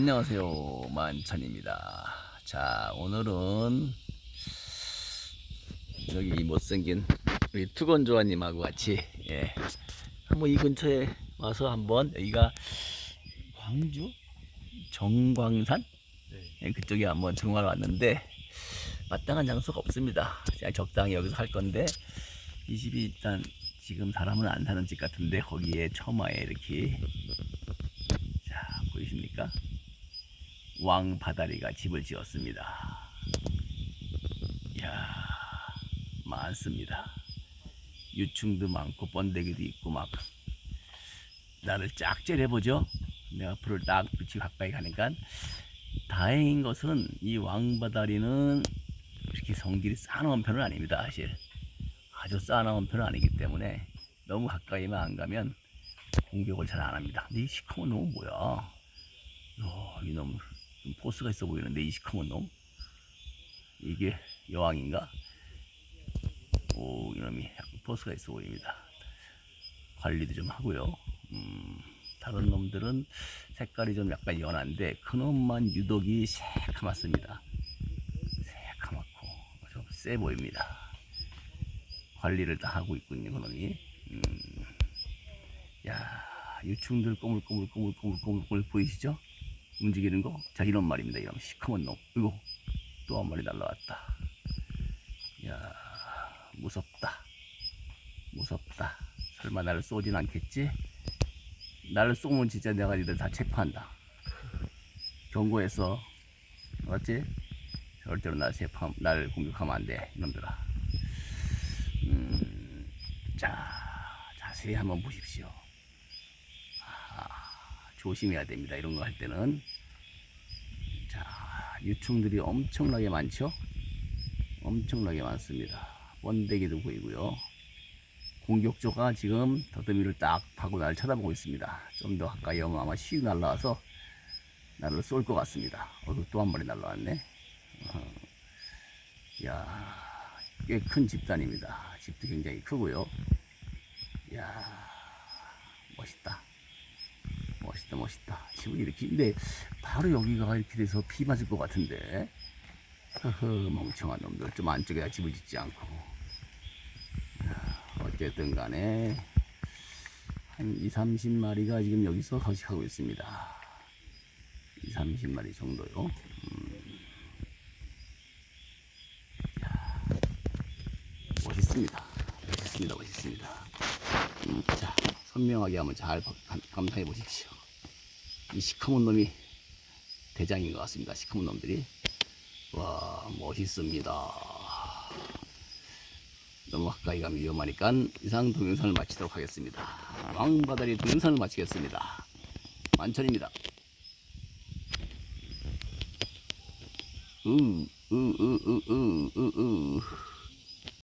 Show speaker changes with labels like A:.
A: 안녕하세요 만천입니다. 자 오늘은 여기 이 못생긴 우리 투건조아님하고 같이 예 한번 이 근처에 와서 한번 여기가 광주? 정광산? 예, 그쪽에 한번 정화를 왔는데 마땅한 장소가 없습니다. 그냥 적당히 여기서 할 건데 이 집이 일단 지금 사람은 안 사는 집 같은데 거기에 처마에 이렇게 자 보이십니까? 왕바다리가 집을 지었습니다. 이야 많습니다. 유충도 많고 번데기도 있고 막 나를 쫙 째려보죠. 내가 앞으로 딱 빛이 가까이 가니까 다행인 것은 이 왕바다리는 이렇게 성질이 싸나운 편은 아닙니다. 사실 아주 싸나운 편은 아니기 때문에 너무 가까이만 안 가면 공격을 잘 안 합니다. 이 시커먼 놈은 뭐야? 야, 이 놈, 좀 포스가 있어 보이는데 이 시커먼 놈? 이게 여왕인가? 오, 이놈이 포스가 있어 보입니다. 관리도 좀 하고요. 음, 다른 놈들은 색깔이 좀 약간 연한데 그 놈만 유독이 새카맣습니다. 새카맣고 좀 세 보입니다. 관리를 다 하고 있군요, 그놈이. 음, 야, 유충들 꼬물꼬물꼬물꼬물꼬물 보이시죠? 움직이는 거? 자, 이런 말입니다. 이런 시커먼 놈. 이거 또 한 마리 날라왔다. 야, 무섭다. 무섭다. 설마 나를 쏘진 않겠지? 나를 쏘면 진짜 내가 니들 다 체포한다. 경고했어. 알았지? 절대로 나 체포, 나를 공격하면 안 돼. 이놈들아. 음, 자, 자세히 한번 보십시오. 아, 조심해야 됩니다. 이런 거 할 때는. 자, 유충들이 엄청나게 많죠? 엄청나게 많습니다. 번데기도 보이고요. 공격조가 지금 더듬이를 딱 파고 나를 쳐다보고 있습니다. 좀 더 가까이 오면 아마 씩 날라와서 나를 쏠 것 같습니다. 어, 또 한 마리 날라왔네. 어, 야, 꽤 큰 집단입니다. 집도 굉장히 크고요. 야, 멋있다. 멋있다, 멋있다. 집은 이렇게, 근데 바로 여기가 이렇게 돼서 비 맞을 것 같은데. 허허, 멍청한 놈들. 좀 안쪽에다 집을 짓지 않고. 야, 어쨌든 간에, 한 2, 30마리가 지금 여기서 거식하고 있습니다. 2, 30마리 정도요. 멋있습니다. 멋있습니다. 멋있습니다. 음, 자, 선명하게 한번 잘 감- 감상해 보십시오. 이 시커먼 놈이 대장인 것 같습니다. 시커먼 놈들이. 와, 멋있습니다. 너무 가까이 가면 위험하니까 이상 동영상을 마치도록 하겠습니다. 왕바다리 동영상을 마치겠습니다. 만천입니다. 으, 으, 으, 으, 으, 으, 으.